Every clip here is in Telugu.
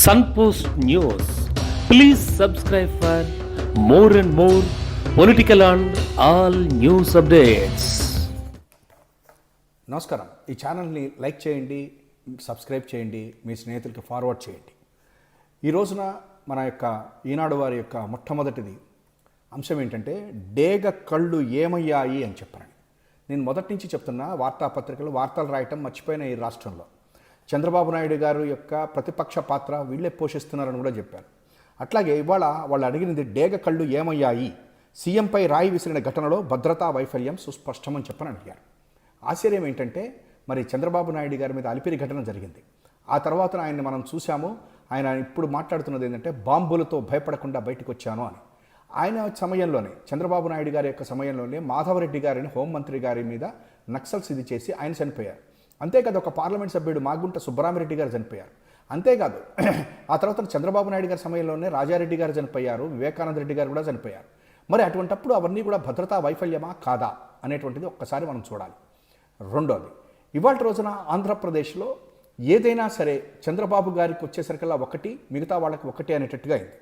Sunpost news please subscribe for more and more political and all news updates నమస్కారం. ఈ ఛానల్ని లైక్ చేయండి సబ్స్క్రైబ్ చేయండి మీ స్నేహితులకి ఫార్వర్డ్ చేయండి. ఈ రోజున మన యొక్క ఈనాడు వారి యొక్క మొట్టమొదటిది అంశం ఏంటంటే డేగ కళ్ళు ఏమయ్యాయి అని చెప్పారని నేను మొదటి నుంచి చెప్తున్నా వార్తాపత్రికలు వార్తలు రాయటం మర్చిపోయిన ఈ రాష్ట్రంలో. చంద్రబాబు నాయుడు గారు యొక్క ప్రతిపక్ష పాత్ర వీళ్ళే పోషిస్తున్నారని కూడా చెప్పారు. అట్లాగే ఇవాళ వాళ్ళు అడిగినది డేగ కళ్ళు ఏమయ్యాయి? సీఎంపై రాయి విసిరిన ఘటనలో భద్రతా వైఫల్యం సుస్పష్టమని చెప్పని అడిగారు. ఆశ్చర్యం ఏంటంటే మరి చంద్రబాబు నాయుడు గారి మీద అలిపిరి ఘటన జరిగింది. ఆ తర్వాత ఆయన్ని మనం చూసాము ఆయన ఇప్పుడు మాట్లాడుతున్నది ఏంటంటే బాంబులతో భయపడకుండా బయటకు వచ్చాను అని. ఆయన సమయంలోనే చంద్రబాబు నాయుడు గారి యొక్క సమయంలోనే మాధవరెడ్డి గారిని హోంమంత్రి గారి మీద నక్సల్స్ ఇది చేసి ఆయన చనిపోయారు. అంతేకాదు ఒక పార్లమెంట్ సభ్యుడు మాగుంట సుబ్బరామిరెడ్డి గారు చనిపోయారు. అంతేకాదు ఆ తర్వాత చంద్రబాబు నాయుడు గారి సమయంలోనే రాజారెడ్డి గారు చనిపోయారు వివేకానంద రెడ్డి గారు కూడా చనిపోయారు. మరి అటువంటప్పుడు అవన్నీ కూడా భద్రతా వైఫల్యమా కాదా అనేటువంటిది ఒక్కసారి మనం చూడాలి. రెండోది ఇవాళ రోజున ఆంధ్రప్రదేశ్లో ఏదైనా సరే చంద్రబాబు గారికి వచ్చేసరికల్లా ఒకటి మిగతా వాళ్ళకి ఒకటి అనేటట్టుగా అయింది.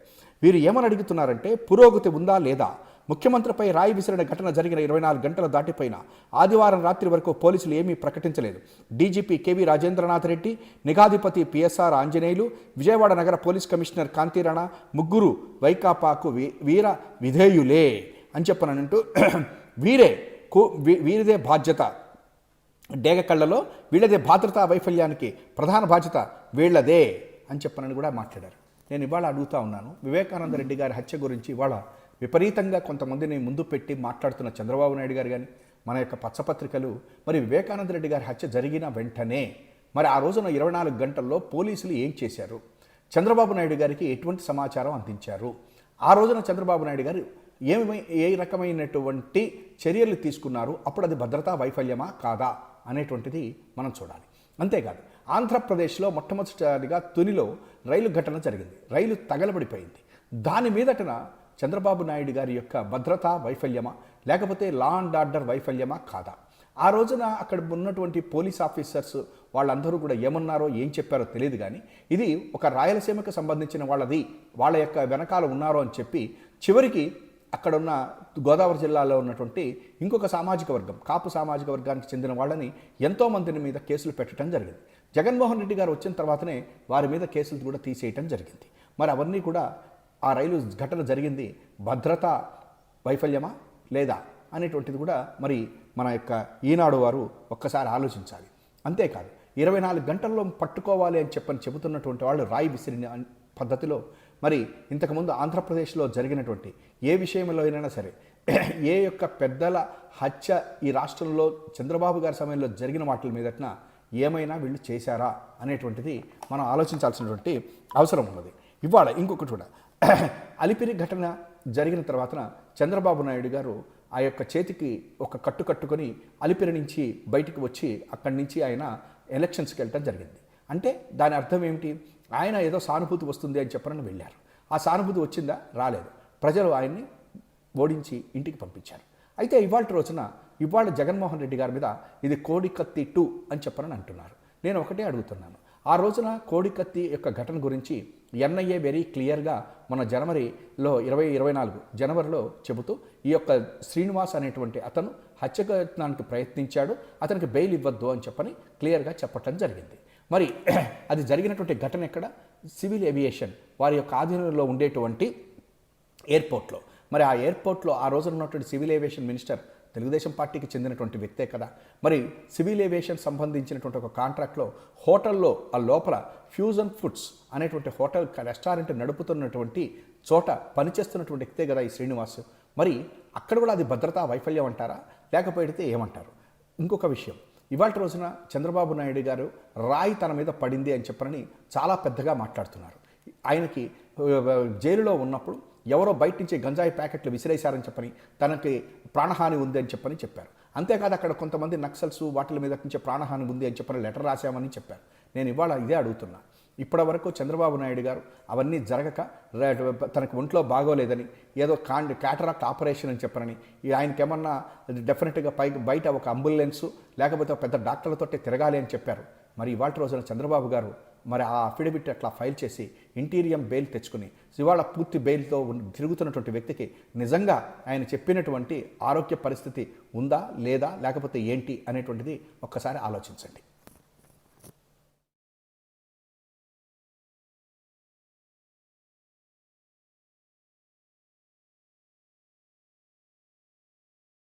వీరు ఏమని అడుగుతున్నారంటే పురోగతి ఉందా లేదా ముఖ్యమంత్రిపై రాయి విసిరిన ఘటన జరిగిన ఇరవై నాలుగు గంటల దాటిపోయిన ఆదివారం రాత్రి వరకు పోలీసులు ఏమీ ప్రకటించలేదు. డీజీపీ కేవీ రాజేంద్రనాథ్ రెడ్డి నిఘాధిపతి పిఎస్ఆర్ ఆంజనేయులు విజయవాడ నగర పోలీస్ కమిషనర్ కాంతిరాణ ముగ్గురు వైకాపాకు వీ- వీర విధేయులే అని చెప్పనంటూ వీరే వీ- వీరిదే బాధ్యత. డేగ కళ్ళలో వీళ్ళదే భద్రతా వైఫల్యానికి ప్రధాన బాధ్యత వీళ్ళదే అని చెప్పనని కూడా మాట్లాడారు. నేను ఇవాళ అడుగుతా ఉన్నాను. వివేకానంద రెడ్డి గారి హత్య గురించి ఇవాళ విపరీతంగా కొంతమందిని ముందు పెట్టి మాట్లాడుతున్న చంద్రబాబు నాయుడు గారు కానీ మన యొక్క పచ్చపత్రికలు మరి వివేకానంద రెడ్డి గారి హత్య జరిగిన వెంటనే మరి ఆ రోజున ఇరవై నాలుగు గంటల్లో పోలీసులు ఏం చేశారు? చంద్రబాబు నాయుడు గారికి ఎటువంటి సమాచారం అందించారు? ఆ రోజున చంద్రబాబు నాయుడు గారు ఏమి ఏ రకమైనటువంటి చర్యలు తీసుకున్నారు? అప్పుడు అది భద్రతా వైఫల్యమా కాదా? అనేటువంటిది మనం చూడాలి. అంతేకాదు ఆంధ్రప్రదేశ్లో మొట్టమొదటిసారిగా తునిలో రైలు ఘటన జరిగింది. రైలు తగలబడిపోయింది. దాని మీదటన చంద్రబాబు నాయుడు గారి యొక్క భద్రతా వైఫల్యమా? లేకపోతే లా అండ్ ఆర్డర్ వైఫల్యమా? కాదా? ఆ రోజున అక్కడ ఉన్నటువంటి పోలీస్ ఆఫీసర్స్ వాళ్ళందరూ కూడా ఏమన్నారో ఏం చెప్పారో తెలియదు కానీ ఇది ఒక రాయలసీమకు సంబంధించిన వాళ్ళది వాళ్ళ యొక్క వెనకాల ఉన్నారో అని చెప్పి చివరికి అక్కడున్న గోదావరి జిల్లాలో ఉన్నటువంటి ఇంకొక సామాజిక వర్గం కాపు సామాజిక వర్గానికి చెందిన వాళ్ళని ఎంతో మందిని మీద కేసులు పెట్టడం జరిగింది. జగన్మోహన్ రెడ్డి గారు వచ్చిన తర్వాతనే వారి మీద కేసులు కూడా తీసేయటం జరిగింది. మరి అవన్నీ కూడా ఆ రైలు ఘటన జరిగింది భద్రతా వైఫల్యమా లేదా అనేటువంటిది కూడా మరి మన యొక్క ఈనాడు వారు ఒక్కసారి ఆలోచించాలి. అంతేకాదు ఇరవై నాలుగు గంటల్లో పట్టుకోవాలి అని చెప్పని చెబుతున్నటువంటి వాళ్ళు రాయి విసిరిన పద్ధతిలో మరి ఇంతకుముందు ఆంధ్రప్రదేశ్లో జరిగినటువంటి ఏ విషయంలో అయినా సరే ఏ యొక్క పెద్దల హత్య ఈ రాష్ట్రంలో చంద్రబాబు గారి సమయంలో జరిగిన వాటి మీదట్న ఏమైనా వీళ్ళు చేశారా అనేటువంటిది మనం ఆలోచించాల్సినటువంటి అవసరం ఉన్నది. ఇవాళ ఇంకొకటి కూడా అలిపిరి ఘటన జరిగిన తర్వాత చంద్రబాబు నాయుడు గారు ఆ యొక్క చేతికి ఒక కట్టు కట్టుకొని అలిపిరి నుంచి బయటికి వచ్చి అక్కడి నుంచి ఆయన ఎలక్షన్స్కి వెళ్ళటం జరిగింది. అంటే దాని అర్థం ఏమిటి? ఆయన ఏదో సానుభూతి వస్తుంది అని చెప్పనని వెళ్ళారు. ఆ సానుభూతి వచ్చిందా? రాలేదు. ప్రజలు ఆయన్ని ఓడించి ఇంటికి పంపించారు. అయితే ఇవాళ రోజున ఇవాళ జగన్మోహన్ రెడ్డి గారి మీద ఇది కోడికత్తి టూ అని చెప్పనని అంటున్నారు. నేను ఒకటే అడుగుతున్నాను. ఆ రోజున కోడికత్తి యొక్క ఘటన గురించి ఎన్ఐఏ వెరీ క్లియర్గా మన జనవరిలో ఇరవై ఇరవై నాలుగు జనవరిలో చెబుతూ ఈ యొక్క శ్రీనివాస్ అనేటువంటి అతను హత్యకత్నానికి ప్రయత్నించాడు అతనికి బెయిల్ ఇవ్వద్దు అని చెప్పని క్లియర్గా చెప్పటం జరిగింది. మరి అది జరిగినటువంటి ఘటన ఎక్కడ? సివిల్ ఏవియేషన్ వారి యొక్క ఆధీనంలో ఉండేటువంటి ఎయిర్పోర్ట్లో మరి ఆ ఎయిర్పోర్ట్లో ఆ రోజున ఉన్నటువంటి సివిల్ ఏవియేషన్ మినిస్టర్ తెలుగుదేశం పార్టీకి చెందినటువంటి వ్యక్తే కదా. మరి సివిల్ ఏవియేషన్ సంబంధించినటువంటి ఒక కాంట్రాక్ట్లో హోటల్లో ఆ లోపల ఫ్యూజన్ ఫుడ్స్ అనేటువంటి హోటల్ రెస్టారెంట్ నడుపుతున్నటువంటి చోట పనిచేస్తున్నటువంటి వ్యక్తే కదా ఈ శ్రీనివాస్. మరి అక్కడ కూడా అది భద్రతా వైఫల్యం అంటారా? లేకపోతే ఏమంటారు? ఇంకొక విషయం. ఇవాళ రోజున చంద్రబాబు నాయుడు గారు రాయి తన మీద పడింది అని చెప్పనని చాలా పెద్దగా మాట్లాడుతున్నారు. ఆయనకి జైలులో ఉన్నప్పుడు ఎవరో బయట నుంచి గంజాయి ప్యాకెట్లు విసిరేశారని చెప్పని తనకి ప్రాణహాని ఉంది అని చెప్పని చెప్పారు. అంతేకాదు అక్కడ కొంతమంది నక్సల్స్ వాటిల మీద నుంచి ప్రాణహాని ఉంది అని చెప్పని లెటర్ రాశామని చెప్పారు. నేను ఇవాళ ఇదే అడుగుతున్నా. ఇప్పటి వరకు చంద్రబాబు నాయుడు గారు అవన్నీ జరగక తనకు ఒంట్లో బాగోలేదని ఏదో కాండ్ క్యాటరాక్ట్ ఆపరేషన్ అని చెప్పనని ఈ ఆయనకేమన్నా డెఫినెట్గా పై బయట ఒక అంబులెన్సు లేకపోతే పెద్ద డాక్టర్లతో తిరగాలి అని చెప్పారు. మరి ఇవాళ రోజున చంద్రబాబు గారు మరి ఆ అఫిడవిట్ అట్లా ఫైల్ చేసి ఇంటీరియం బెయిల్ తెచ్చుకుని ఇవాళ పూర్తి బెయిల్తో తిరుగుతున్నటువంటి వ్యక్తికి నిజంగా ఆయన చెప్పినటువంటి ఆరోగ్య పరిస్థితి ఉందా లేదా లేకపోతే ఏంటి అనేటువంటిది ఒక్కసారి ఆలోచించండి.